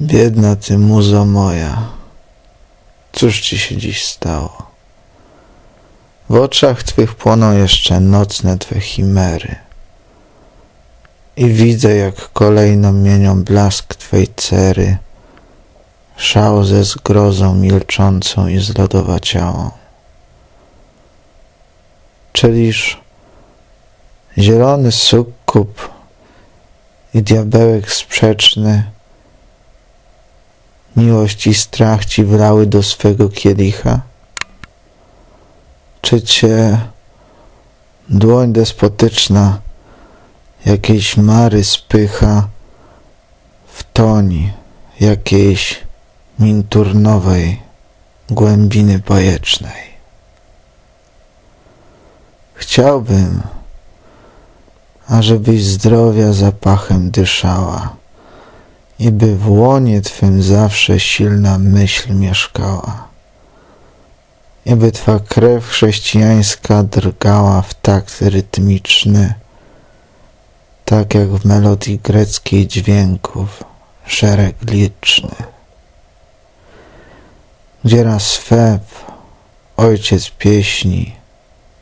Biedna ty muzo moja, cóż ci się dziś stało? W oczach twych płoną jeszcze nocne twe chimery i widzę, jak kolejno mienią blask twej cery, szał ze zgrozą milczącą i zlodowaciałą. Czyliż zielony sukkup i diabełek sprzeczny miłość i strach ci wlały do swego kielicha? Czy cię dłoń despotyczna jakiejś mary spycha w toń jakiejś minturnowej głębiny bajecznej? Chciałbym, ażebyś zdrowia zapachem dyszała i by w łonie twym zawsze silna myśl mieszkała. I by twa krew chrześcijańska drgała w takt rytmiczny, tak jak w melodii greckiej dźwięków szereg liczny. Gdzie raz Feb, ojciec pieśni,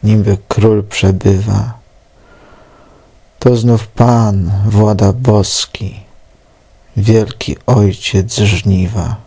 niby król przebywa, to znów Pan, włada boski, wielki ojciec żniwa.